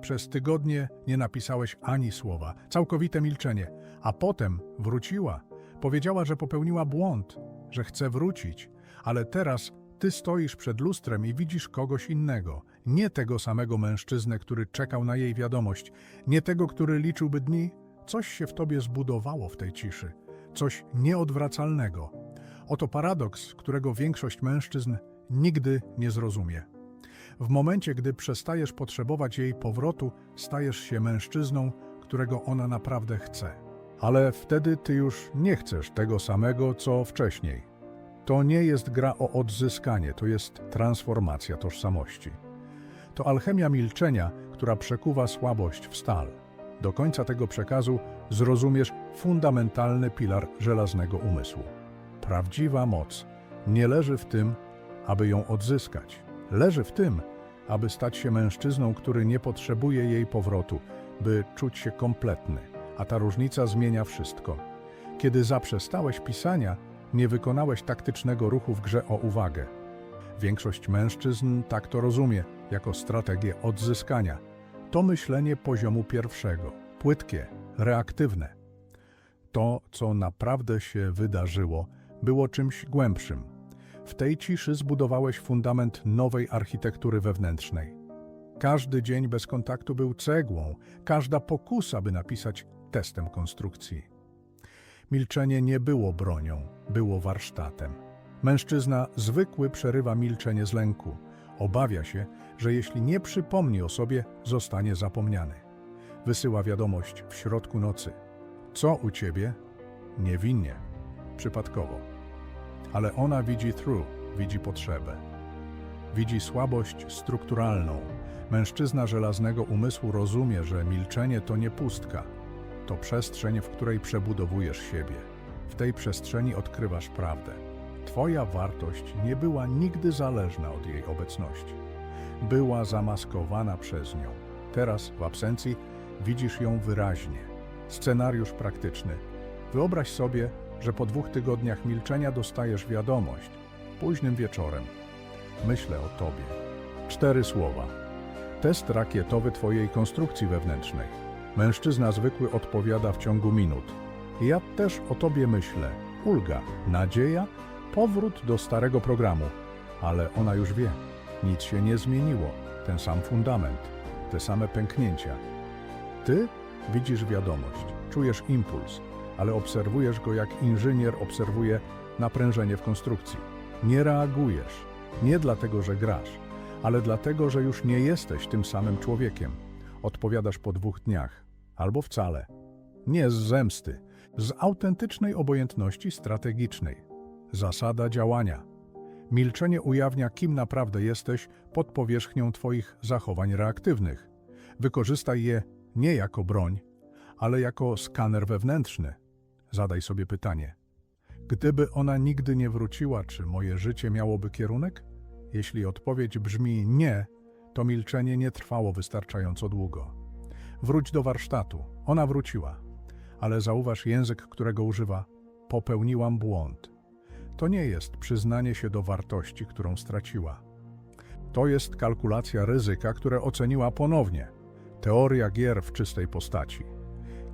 Przez tygodnie nie napisałeś ani słowa, całkowite milczenie, a potem wróciła. Powiedziała, że popełniła błąd, że chce wrócić, ale teraz ty stoisz przed lustrem i widzisz kogoś innego, nie tego samego mężczyznę, który czekał na jej wiadomość, nie tego, który liczyłby dni. Coś się w tobie zbudowało w tej ciszy, coś nieodwracalnego. Oto paradoks, którego większość mężczyzn nigdy nie zrozumie. W momencie, gdy przestajesz potrzebować jej powrotu, stajesz się mężczyzną, którego ona naprawdę chce. Ale wtedy ty już nie chcesz tego samego, co wcześniej. To nie jest gra o odzyskanie, to jest transformacja tożsamości. To alchemia milczenia, która przekuwa słabość w stal. Do końca tego przekazu zrozumiesz fundamentalny pilar żelaznego umysłu. Prawdziwa moc nie leży w tym, aby ją odzyskać. Leży w tym, aby stać się mężczyzną, który nie potrzebuje jej powrotu, by czuć się kompletny. A ta różnica zmienia wszystko. Kiedy zaprzestałeś pisania, nie wykonałeś taktycznego ruchu w grze o uwagę. Większość mężczyzn tak to rozumie, jako strategię odzyskania. To myślenie poziomu pierwszego, płytkie, reaktywne. To, co naprawdę się wydarzyło, było czymś głębszym. W tej ciszy zbudowałeś fundament nowej architektury wewnętrznej. Każdy dzień bez kontaktu był cegłą, każda pokusa, by napisać testem konstrukcji. Milczenie nie było bronią, było warsztatem. Mężczyzna zwykły przerywa milczenie z lęku. Obawia się, że jeśli nie przypomni o sobie, zostanie zapomniany. Wysyła wiadomość w środku nocy. Co u ciebie? Niewinnie, przypadkowo. Ale ona widzi through, widzi potrzebę. Widzi słabość strukturalną. Mężczyzna żelaznego umysłu rozumie, że milczenie to nie pustka. To przestrzeń, w której przebudowujesz siebie. W tej przestrzeni odkrywasz prawdę. Twoja wartość nie była nigdy zależna od jej obecności. Była zamaskowana przez nią. Teraz, w absencji, widzisz ją wyraźnie. Scenariusz praktyczny. Wyobraź sobie, że po dwóch tygodniach milczenia dostajesz wiadomość. Późnym wieczorem. Myślę o tobie. Cztery słowa. Test rakietowy twojej konstrukcji wewnętrznej. Mężczyzna zwykły odpowiada w ciągu minut. Ja też o tobie myślę. Ulga, nadzieja, powrót do starego programu. Ale ona już wie. Nic się nie zmieniło. Ten sam fundament, te same pęknięcia. Ty widzisz wiadomość, czujesz impuls, ale obserwujesz go jak inżynier obserwuje naprężenie w konstrukcji. Nie reagujesz. Nie dlatego, że grasz, ale dlatego, że już nie jesteś tym samym człowiekiem. Odpowiadasz po dwóch dniach, albo wcale. Nie z zemsty, z autentycznej obojętności strategicznej. Zasada działania. Milczenie ujawnia, kim naprawdę jesteś pod powierzchnią Twoich zachowań reaktywnych. Wykorzystaj je nie jako broń, ale jako skaner wewnętrzny. Zadaj sobie pytanie: Gdyby ona nigdy nie wróciła, czy moje życie miałoby kierunek? Jeśli odpowiedź brzmi nie, to milczenie nie trwało wystarczająco długo. Wróć do warsztatu. Ona wróciła. Ale zauważ język, którego używa. Popełniłam błąd. To nie jest przyznanie się do wartości, którą straciła. To jest kalkulacja ryzyka, które oceniła ponownie. Teoria gier w czystej postaci.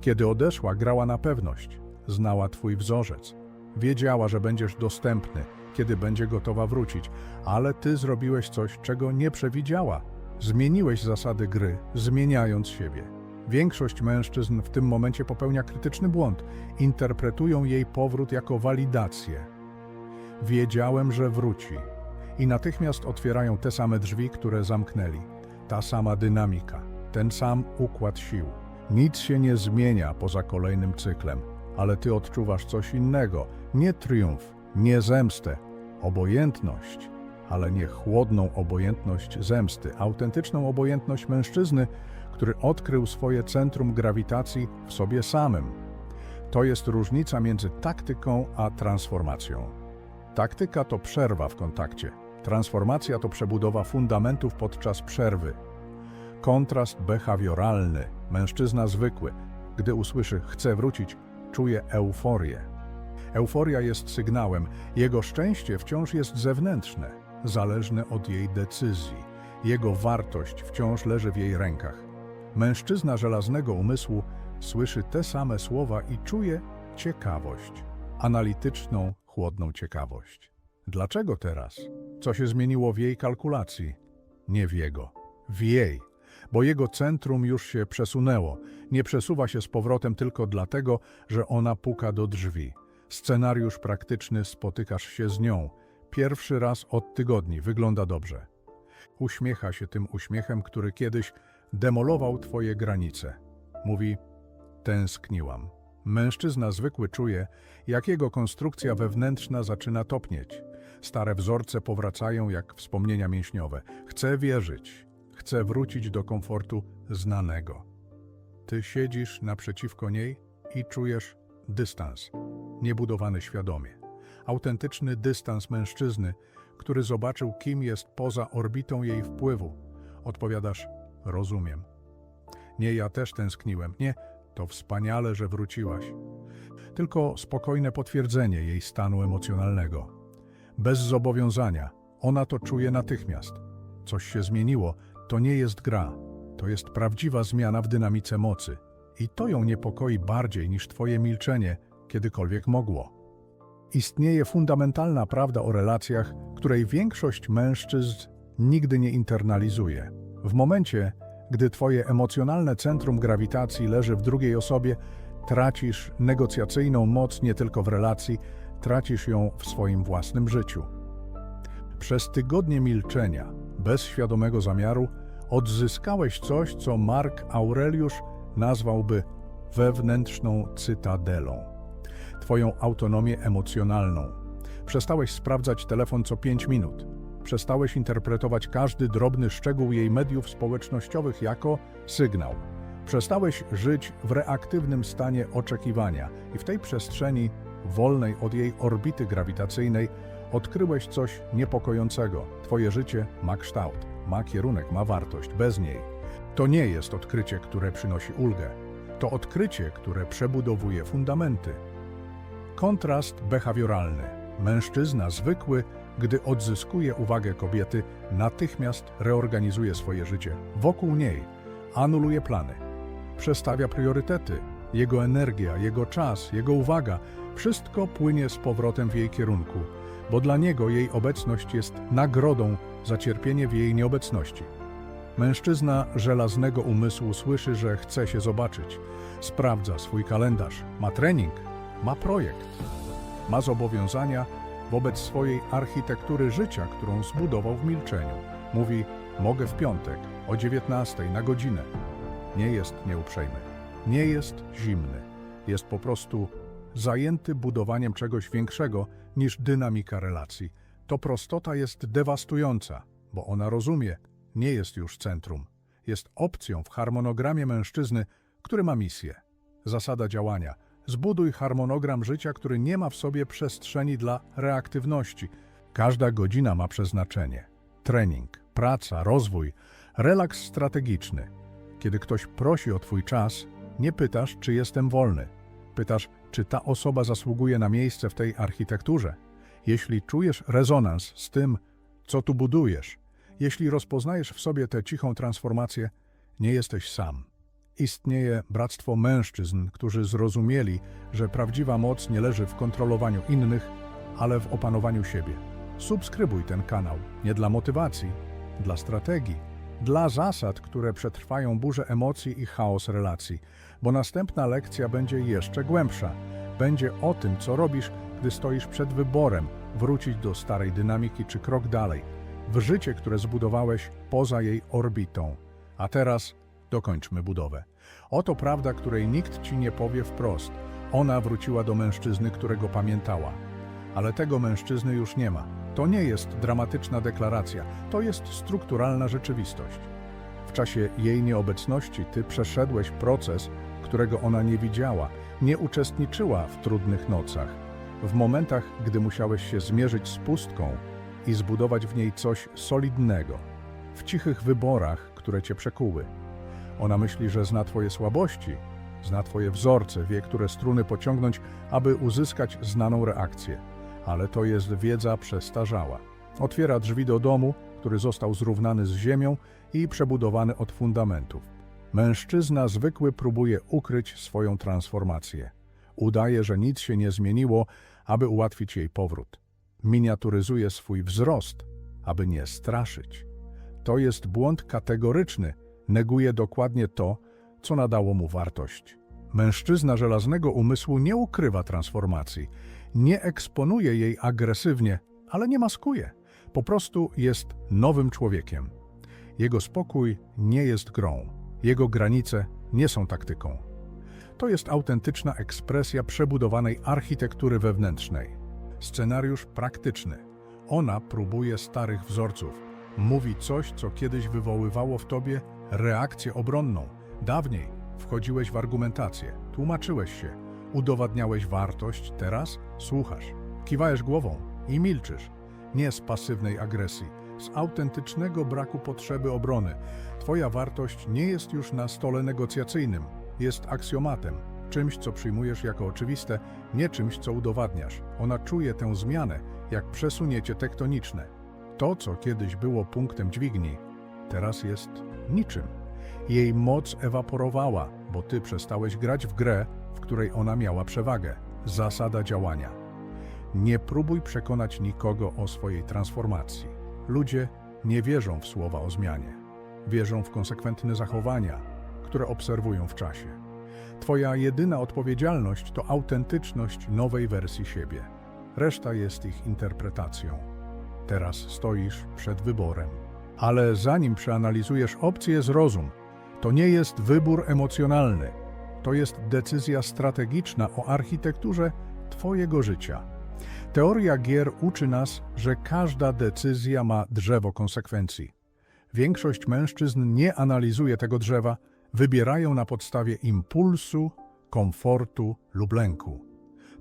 Kiedy odeszła, grała na pewność. Znała twój wzorzec. Wiedziała, że będziesz dostępny, kiedy będzie gotowa wrócić, ale ty zrobiłeś coś, czego nie przewidziała. Zmieniłeś zasady gry, zmieniając siebie. Większość mężczyzn w tym momencie popełnia krytyczny błąd. Interpretują jej powrót jako walidację. Wiedziałem, że wróci. I natychmiast otwierają te same drzwi, które zamknęli. Ta sama dynamika, ten sam układ sił. Nic się nie zmienia poza kolejnym cyklem, ale ty odczuwasz coś innego. Nie triumf, nie zemstę, obojętność, ale nie chłodną obojętność zemsty, autentyczną obojętność mężczyzny, który odkrył swoje centrum grawitacji w sobie samym. To jest różnica między taktyką a transformacją. Taktyka to przerwa w kontakcie. Transformacja to przebudowa fundamentów podczas przerwy. Kontrast behawioralny, mężczyzna zwykły, gdy usłyszy chcę wrócić, czuje euforię. Euforia jest sygnałem, jego szczęście wciąż jest zewnętrzne, zależne od jej decyzji. Jego wartość wciąż leży w jej rękach. Mężczyzna żelaznego umysłu słyszy te same słowa i czuje ciekawość. Analityczną, chłodną ciekawość. Dlaczego teraz? Co się zmieniło w jej kalkulacji? Nie w jego, w jej, bo jego centrum już się przesunęło. Nie przesuwa się z powrotem tylko dlatego, że ona puka do drzwi. Scenariusz praktyczny spotykasz się z nią. Pierwszy raz od tygodni wygląda dobrze. Uśmiecha się tym uśmiechem, który kiedyś demolował twoje granice. Mówi: Tęskniłam. Mężczyzna zwykły czuje, jak jego konstrukcja wewnętrzna zaczyna topnieć. Stare wzorce powracają jak wspomnienia mięśniowe. Chce wierzyć, chce wrócić do komfortu znanego. Ty siedzisz naprzeciwko niej i czujesz dystans, niebudowany świadomie. Autentyczny dystans mężczyzny, który zobaczył, kim jest poza orbitą jej wpływu. Odpowiadasz: Rozumiem. Nie, ja też tęskniłem. Nie, to wspaniale, że wróciłaś. Tylko spokojne potwierdzenie jej stanu emocjonalnego. Bez zobowiązania. Ona to czuje natychmiast. Coś się zmieniło. To nie jest gra. To jest prawdziwa zmiana w dynamice mocy. I to ją niepokoi bardziej niż twoje milczenie kiedykolwiek mogło. Istnieje fundamentalna prawda o relacjach, której większość mężczyzn nigdy nie internalizuje. W momencie, gdy twoje emocjonalne centrum grawitacji leży w drugiej osobie, tracisz negocjacyjną moc nie tylko w relacji, tracisz ją w swoim własnym życiu. Przez tygodnie milczenia, bez świadomego zamiaru, odzyskałeś coś, co Mark Aureliusz nazwałby wewnętrzną cytadelą. Twoją autonomię emocjonalną. Przestałeś sprawdzać telefon co pięć minut. Przestałeś interpretować każdy drobny szczegół jej mediów społecznościowych jako sygnał. Przestałeś żyć w reaktywnym stanie oczekiwania i w tej przestrzeni, wolnej od jej orbity grawitacyjnej, odkryłeś coś niepokojącego. Twoje życie ma kształt, ma kierunek, ma wartość. Bez niej. To nie jest odkrycie, które przynosi ulgę. To odkrycie, które przebudowuje fundamenty. Kontrast behawioralny. Mężczyzna zwykły, gdy odzyskuje uwagę kobiety, natychmiast reorganizuje swoje życie wokół niej, anuluje plany, przestawia priorytety. Jego energia, jego czas, jego uwaga wszystko płynie z powrotem w jej kierunku, bo dla niego jej obecność jest nagrodą za cierpienie w jej nieobecności. Mężczyzna żelaznego umysłu słyszy, że chce się zobaczyć, sprawdza swój kalendarz, ma trening, ma projekt, ma zobowiązania wobec swojej architektury życia, którą zbudował w milczeniu. Mówi: Mogę w piątek o 19 na godzinę. Nie jest nieuprzejmy, nie jest zimny, jest po prostu zajęty budowaniem czegoś większego niż dynamika relacji. To prostota jest dewastująca, bo ona rozumie, nie jest już centrum. Jest opcją w harmonogramie mężczyzny, który ma misję. Zasada działania. Zbuduj harmonogram życia, który nie ma w sobie przestrzeni dla reaktywności. Każda godzina ma przeznaczenie. Trening, praca, rozwój, relaks strategiczny. Kiedy ktoś prosi o Twój czas, nie pytasz, czy jestem wolny. Pytasz, czy ta osoba zasługuje na miejsce w tej architekturze. Jeśli czujesz rezonans z tym, co tu budujesz, jeśli rozpoznajesz w sobie tę cichą transformację, nie jesteś sam. Istnieje bractwo mężczyzn, którzy zrozumieli, że prawdziwa moc nie leży w kontrolowaniu innych, ale w opanowaniu siebie. Subskrybuj ten kanał nie dla motywacji, dla strategii, dla zasad, które przetrwają burzę emocji i chaos relacji, bo następna lekcja będzie jeszcze głębsza. Będzie o tym, co robisz, gdy stoisz przed wyborem wrócić do starej dynamiki czy krok dalej, w życie, które zbudowałeś poza jej orbitą. A teraz dokończmy budowę. Oto prawda, której nikt ci nie powie wprost. Ona wróciła do mężczyzny, którego pamiętała. Ale tego mężczyzny już nie ma. To nie jest dramatyczna deklaracja, to jest strukturalna rzeczywistość. W czasie jej nieobecności ty przeszedłeś proces, którego ona nie widziała, nie uczestniczyła w trudnych nocach. W momentach, gdy musiałeś się zmierzyć z pustką i zbudować w niej coś solidnego, w cichych wyborach, które cię przekuły. Ona myśli, że zna Twoje słabości, zna Twoje wzorce, wie, które struny pociągnąć, aby uzyskać znaną reakcję. Ale to jest wiedza przestarzała. Otwiera drzwi do domu, który został zrównany z ziemią i przebudowany od fundamentów. Mężczyzna zwykły próbuje ukryć swoją transformację. Udaje, że nic się nie zmieniło, aby ułatwić jej powrót. Miniaturyzuje swój wzrost, aby nie straszyć. To jest błąd kategoryczny, neguje dokładnie to, co nadało mu wartość. Mężczyzna żelaznego umysłu nie ukrywa transformacji, nie eksponuje jej agresywnie, ale nie maskuje. Po prostu jest nowym człowiekiem. Jego spokój nie jest grą, jego granice nie są taktyką. To jest autentyczna ekspresja przebudowanej architektury wewnętrznej. Scenariusz praktyczny. Ona próbuje starych wzorców. Mówi coś, co kiedyś wywoływało w tobie reakcję obronną. Dawniej wchodziłeś w argumentację, tłumaczyłeś się, udowadniałeś wartość, teraz słuchasz, kiwajesz głową i milczysz. Nie z pasywnej agresji, z autentycznego braku potrzeby obrony. Twoja wartość nie jest już na stole negocjacyjnym, jest aksjomatem, czymś, co przyjmujesz jako oczywiste, nie czymś, co udowadniasz. Ona czuje tę zmianę, jak przesunięcie tektoniczne. To, co kiedyś było punktem dźwigni, teraz jest niczym. Jej moc ewaporowała, bo ty przestałeś grać w grę, w której ona miała przewagę. Zasada działania. Nie próbuj przekonać nikogo o swojej transformacji. Ludzie nie wierzą w słowa o zmianie. Wierzą w konsekwentne zachowania, które obserwują w czasie. Twoja jedyna odpowiedzialność to autentyczność nowej wersji siebie. Reszta jest ich interpretacją. Teraz stoisz przed wyborem. Ale zanim przeanalizujesz opcję, zrozum. To nie jest wybór emocjonalny. To jest decyzja strategiczna o architekturze Twojego życia. Teoria gier uczy nas, że każda decyzja ma drzewo konsekwencji. Większość mężczyzn nie analizuje tego drzewa, wybierają na podstawie impulsu, komfortu lub lęku.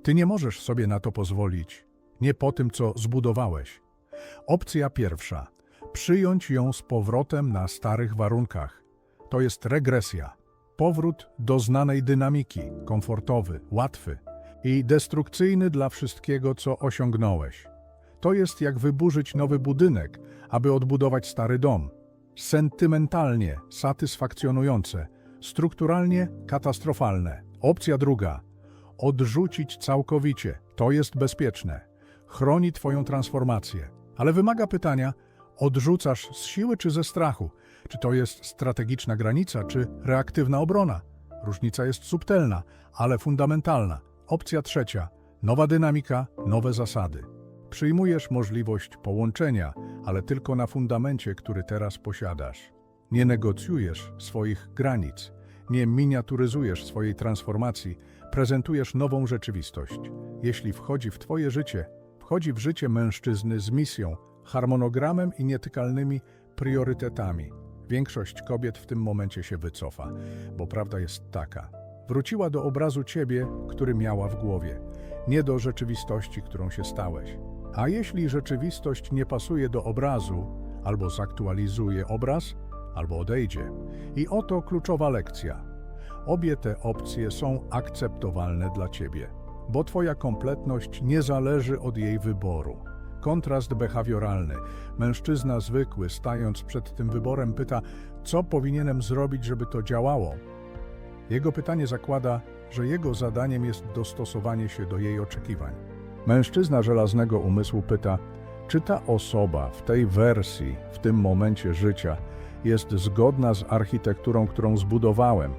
Ty nie możesz sobie na to pozwolić, nie po tym, co zbudowałeś. Opcja pierwsza. Przyjąć ją z powrotem na starych warunkach. To jest regresja. Powrót do znanej dynamiki, komfortowy, łatwy i destrukcyjny dla wszystkiego, co osiągnąłeś. To jest jak wyburzyć nowy budynek, aby odbudować stary dom. Sentymentalnie satysfakcjonujące, strukturalnie katastrofalne. Opcja druga. Odrzucić całkowicie. To jest bezpieczne. Chroni Twoją transformację. Ale wymaga pytania, odrzucasz z siły czy ze strachu? Czy to jest strategiczna granica, czy reaktywna obrona? Różnica jest subtelna, ale fundamentalna. Opcja trzecia. Nowa dynamika, nowe zasady. Przyjmujesz możliwość połączenia, ale tylko na fundamencie, który teraz posiadasz. Nie negocjujesz swoich granic, nie miniaturyzujesz swojej transformacji, prezentujesz nową rzeczywistość. Jeśli wchodzi w Twoje życie, wchodzi w życie mężczyzny z misją, harmonogramem i nietykalnymi priorytetami. Większość kobiet w tym momencie się wycofa, bo prawda jest taka. Wróciła do obrazu ciebie, który miała w głowie, nie do rzeczywistości, którą się stałeś. A jeśli rzeczywistość nie pasuje do obrazu, albo zaktualizuje obraz, albo odejdzie. I oto kluczowa lekcja. Obie te opcje są akceptowalne dla ciebie, bo twoja kompletność nie zależy od jej wyboru. Kontrast behawioralny. Mężczyzna zwykły, stając przed tym wyborem, pyta, co powinienem zrobić, żeby to działało. Jego pytanie zakłada, że jego zadaniem jest dostosowanie się do jej oczekiwań. Mężczyzna żelaznego umysłu pyta, czy ta osoba w tej wersji, w tym momencie życia, jest zgodna z architekturą, którą zbudowałem.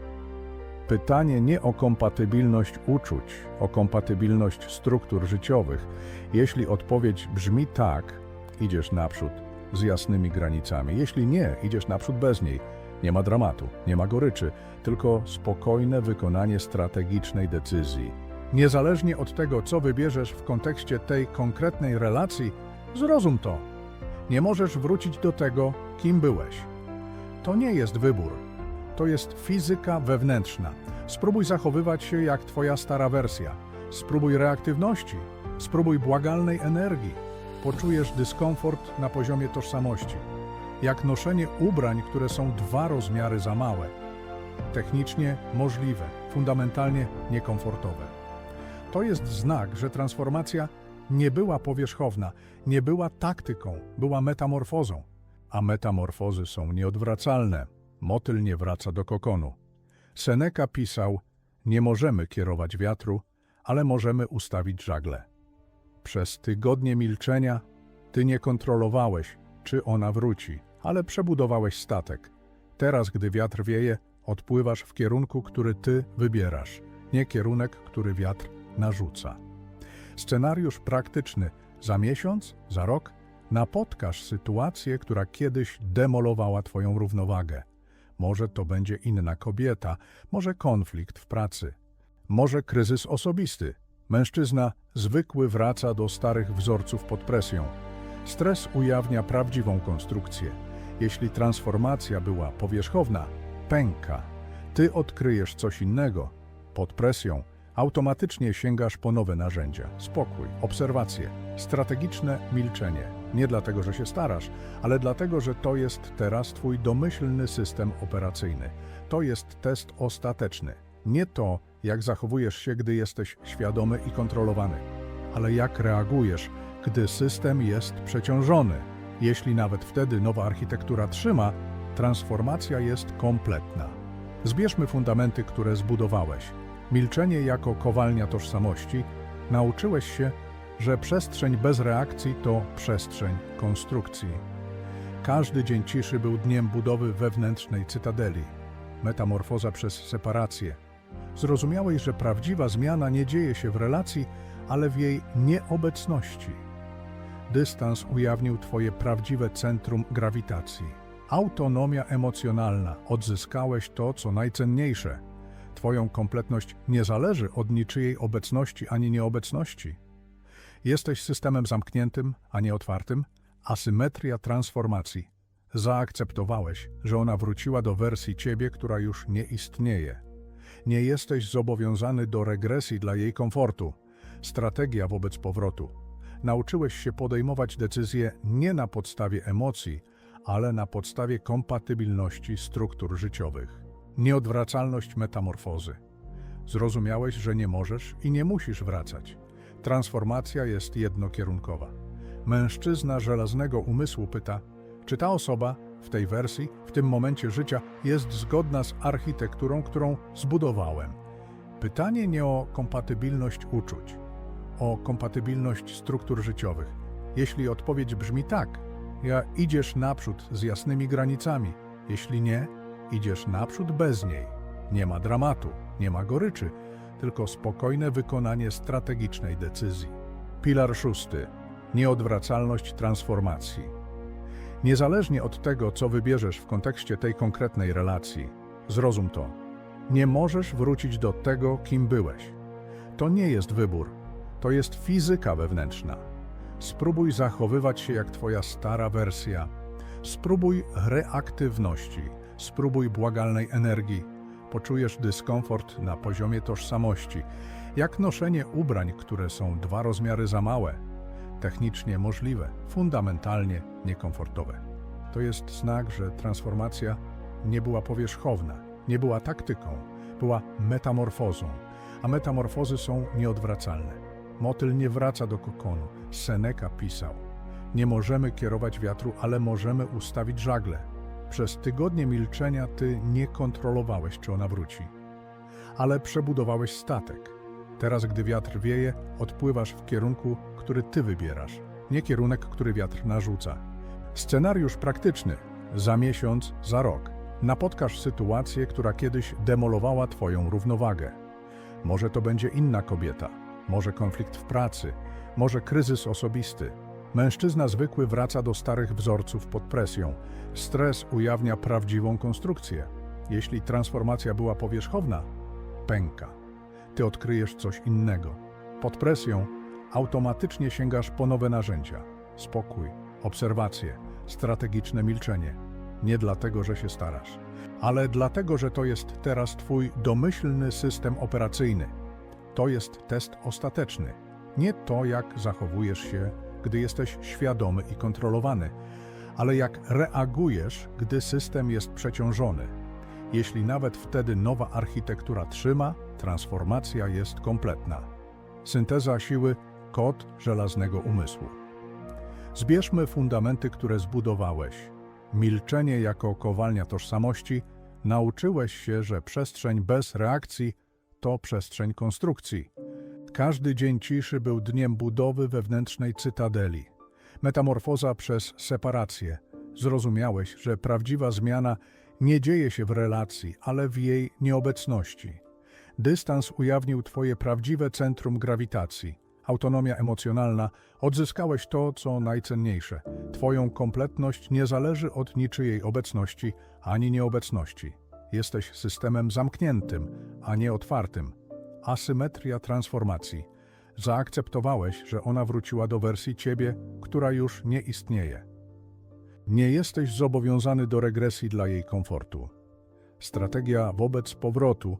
Pytanie nie o kompatybilność uczuć, o kompatybilność struktur życiowych. Jeśli odpowiedź brzmi tak, idziesz naprzód z jasnymi granicami. Jeśli nie, idziesz naprzód bez niej. Nie ma dramatu, nie ma goryczy, tylko spokojne wykonanie strategicznej decyzji. Niezależnie od tego, co wybierzesz w kontekście tej konkretnej relacji, zrozum to. Nie możesz wrócić do tego, kim byłeś. To nie jest wybór. To jest fizyka wewnętrzna. Spróbuj zachowywać się jak twoja stara wersja. Spróbuj reaktywności. Spróbuj błagalnej energii. Poczujesz dyskomfort na poziomie tożsamości. Jak noszenie ubrań, które są dwa rozmiary za małe. Technicznie możliwe, fundamentalnie niekomfortowe. To jest znak, że transformacja nie była powierzchowna, nie była taktyką, była metamorfozą. A metamorfozy są nieodwracalne. motyl nie wraca do kokonu. Seneca pisał, nie możemy kierować wiatru, ale możemy ustawić żagle. Przez tygodnie milczenia ty nie kontrolowałeś, czy ona wróci, ale przebudowałeś statek. Teraz, gdy wiatr wieje, odpływasz w kierunku, który ty wybierasz, nie kierunek, który wiatr narzuca. Scenariusz praktyczny za miesiąc, za rok napotkasz sytuację, która kiedyś demolowała twoją równowagę. Może to będzie inna kobieta, może konflikt w pracy, może kryzys osobisty. Mężczyzna zwykły wraca do starych wzorców pod presją. Stres ujawnia prawdziwą konstrukcję. Jeśli transformacja była powierzchowna, pęka. Ty odkryjesz coś innego. Pod presją automatycznie sięgasz po nowe narzędzia. Spokój, obserwacje, strategiczne milczenie. Nie dlatego, że się starasz, ale dlatego, że to jest teraz Twój domyślny system operacyjny. To jest test ostateczny. Nie to, jak zachowujesz się, gdy jesteś świadomy i kontrolowany, ale jak reagujesz, gdy system jest przeciążony. Jeśli nawet wtedy nowa architektura trzyma, transformacja jest kompletna. Zbierzmy fundamenty, które zbudowałeś. Milczenie jako kowalnia tożsamości. Nauczyłeś się, że przestrzeń bez reakcji to przestrzeń konstrukcji. Każdy dzień ciszy był dniem budowy wewnętrznej cytadeli. Metamorfoza przez separację. Zrozumiałeś, że prawdziwa zmiana nie dzieje się w relacji, ale w jej nieobecności. Dystans ujawnił Twoje prawdziwe centrum grawitacji. Autonomia emocjonalna. Odzyskałeś to, co najcenniejsze. Twoją kompletność nie zależy od niczyjej obecności ani nieobecności. Jesteś systemem zamkniętym, a nie otwartym. Asymetria transformacji. Zaakceptowałeś, że ona wróciła do wersji ciebie, która już nie istnieje. Nie jesteś zobowiązany do regresji dla jej komfortu. Strategia wobec powrotu. Nauczyłeś się podejmować decyzje nie na podstawie emocji, ale na podstawie kompatybilności struktur życiowych. Nieodwracalność metamorfozy. Zrozumiałeś, że nie możesz i nie musisz wracać. Transformacja jest jednokierunkowa. Mężczyzna żelaznego umysłu pyta, czy ta osoba w tej wersji, w tym momencie życia jest zgodna z architekturą, którą zbudowałem. Pytanie nie o kompatybilność uczuć, o kompatybilność struktur życiowych. Jeśli odpowiedź brzmi tak, ja idziesz naprzód z jasnymi granicami. Jeśli nie, idziesz naprzód bez niej. Nie ma dramatu, nie ma goryczy, tylko spokojne wykonanie strategicznej decyzji. Pilar szósty. Nieodwracalność transformacji. Niezależnie od tego, co wybierzesz w kontekście tej konkretnej relacji, zrozum to. Nie możesz wrócić do tego, kim byłeś. To nie jest wybór, to jest fizyka wewnętrzna. Spróbuj zachowywać się jak twoja stara wersja. Spróbuj reaktywności, spróbuj błagalnej energii. Poczujesz dyskomfort na poziomie tożsamości, jak noszenie ubrań, które są dwa rozmiary za małe. Technicznie możliwe, fundamentalnie niekomfortowe. To jest znak, że transformacja nie była powierzchowna, nie była taktyką, była metamorfozą, a metamorfozy są nieodwracalne. Motyl nie wraca do kokonu. Seneca pisał: Nie możemy kierować wiatru, ale możemy ustawić żagle. Przez tygodnie milczenia ty nie kontrolowałeś, czy ona wróci. Ale przebudowałeś statek. Teraz, gdy wiatr wieje, odpływasz w kierunku, który ty wybierasz, nie kierunek, który wiatr narzuca. Scenariusz praktyczny. Za miesiąc, za rok. Napotkasz sytuację, która kiedyś demolowała twoją równowagę. Może to będzie inna kobieta, może konflikt w pracy, może kryzys osobisty. Mężczyzna zwykły wraca do starych wzorców pod presją. Stres ujawnia prawdziwą konstrukcję. Jeśli transformacja była powierzchowna, pęka. Ty odkryjesz coś innego. Pod presją automatycznie sięgasz po nowe narzędzia. Spokój, obserwacje, strategiczne milczenie. Nie dlatego, że się starasz, ale dlatego, że to jest teraz Twój domyślny system operacyjny. To jest test ostateczny. Nie to, jak zachowujesz się, gdy jesteś świadomy i kontrolowany, ale jak reagujesz, gdy system jest przeciążony. Jeśli nawet wtedy nowa architektura trzyma, transformacja jest kompletna. Synteza siły kod żelaznego umysłu. Zbierzmy fundamenty, które zbudowałeś. milczenie jako kowalnia tożsamości, nauczyłeś się, że przestrzeń bez reakcji to przestrzeń konstrukcji. Każdy dzień ciszy był dniem budowy wewnętrznej cytadeli. Metamorfoza przez separację. Zrozumiałeś, że prawdziwa zmiana nie dzieje się w relacji, ale w jej nieobecności. Dystans ujawnił Twoje prawdziwe centrum grawitacji. Autonomia emocjonalna, odzyskałeś to, co najcenniejsze. Twoją kompletność nie zależy od niczyjej obecności ani nieobecności. Jesteś systemem zamkniętym, a nie otwartym. Asymetria transformacji. Zaakceptowałeś, że ona wróciła do wersji Ciebie, która już nie istnieje. Nie jesteś zobowiązany do regresji dla jej komfortu. Strategia wobec powrotu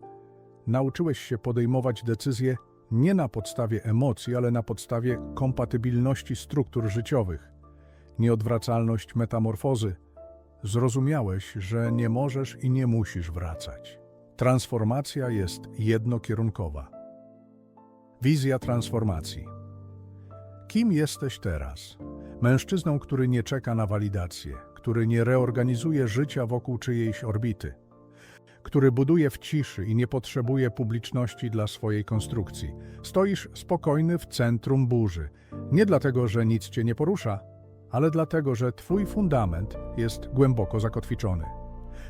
nauczyłeś się podejmować decyzje nie na podstawie emocji, ale na podstawie kompatybilności struktur życiowych. Nieodwracalność metamorfozy. Zrozumiałeś, że nie możesz i nie musisz wracać. Transformacja jest jednokierunkowa. Wizja transformacji. Kim jesteś teraz? Mężczyzną, który nie czeka na walidację, który nie reorganizuje życia wokół czyjejś orbity, który buduje w ciszy i nie potrzebuje publiczności dla swojej konstrukcji. Stoisz spokojny w centrum burzy. Nie dlatego, że nic cię nie porusza, ale dlatego, że twój fundament jest głęboko zakotwiczony.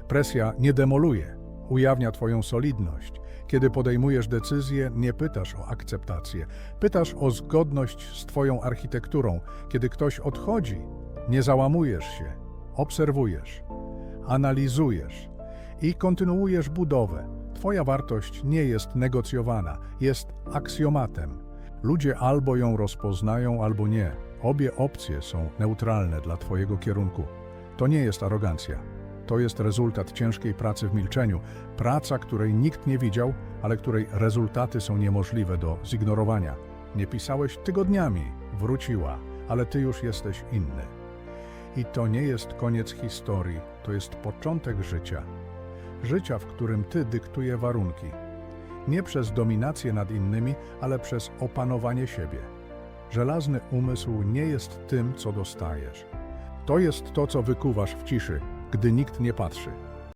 Presja nie demoluje, ujawnia twoją solidność. Kiedy podejmujesz decyzję, nie pytasz o akceptację, pytasz o zgodność z twoją architekturą. Kiedy ktoś odchodzi, nie załamujesz się, obserwujesz, analizujesz i kontynuujesz budowę. Twoja wartość nie jest negocjowana, jest aksjomatem. Ludzie albo ją rozpoznają, albo nie. Obie opcje są neutralne dla Twojego kierunku. To nie jest arogancja. To jest rezultat ciężkiej pracy w milczeniu, praca, której nikt nie widział, ale której rezultaty są niemożliwe do zignorowania. Nie pisałeś tygodniami, wróciła, ale Ty już jesteś inny. I to nie jest koniec historii, to jest początek życia. Życia, w którym Ty dyktuje warunki. Nie przez dominację nad innymi, ale przez opanowanie siebie. Żelazny umysł nie jest tym, co dostajesz. To jest to, co wykuwasz w ciszy, gdy nikt nie patrzy.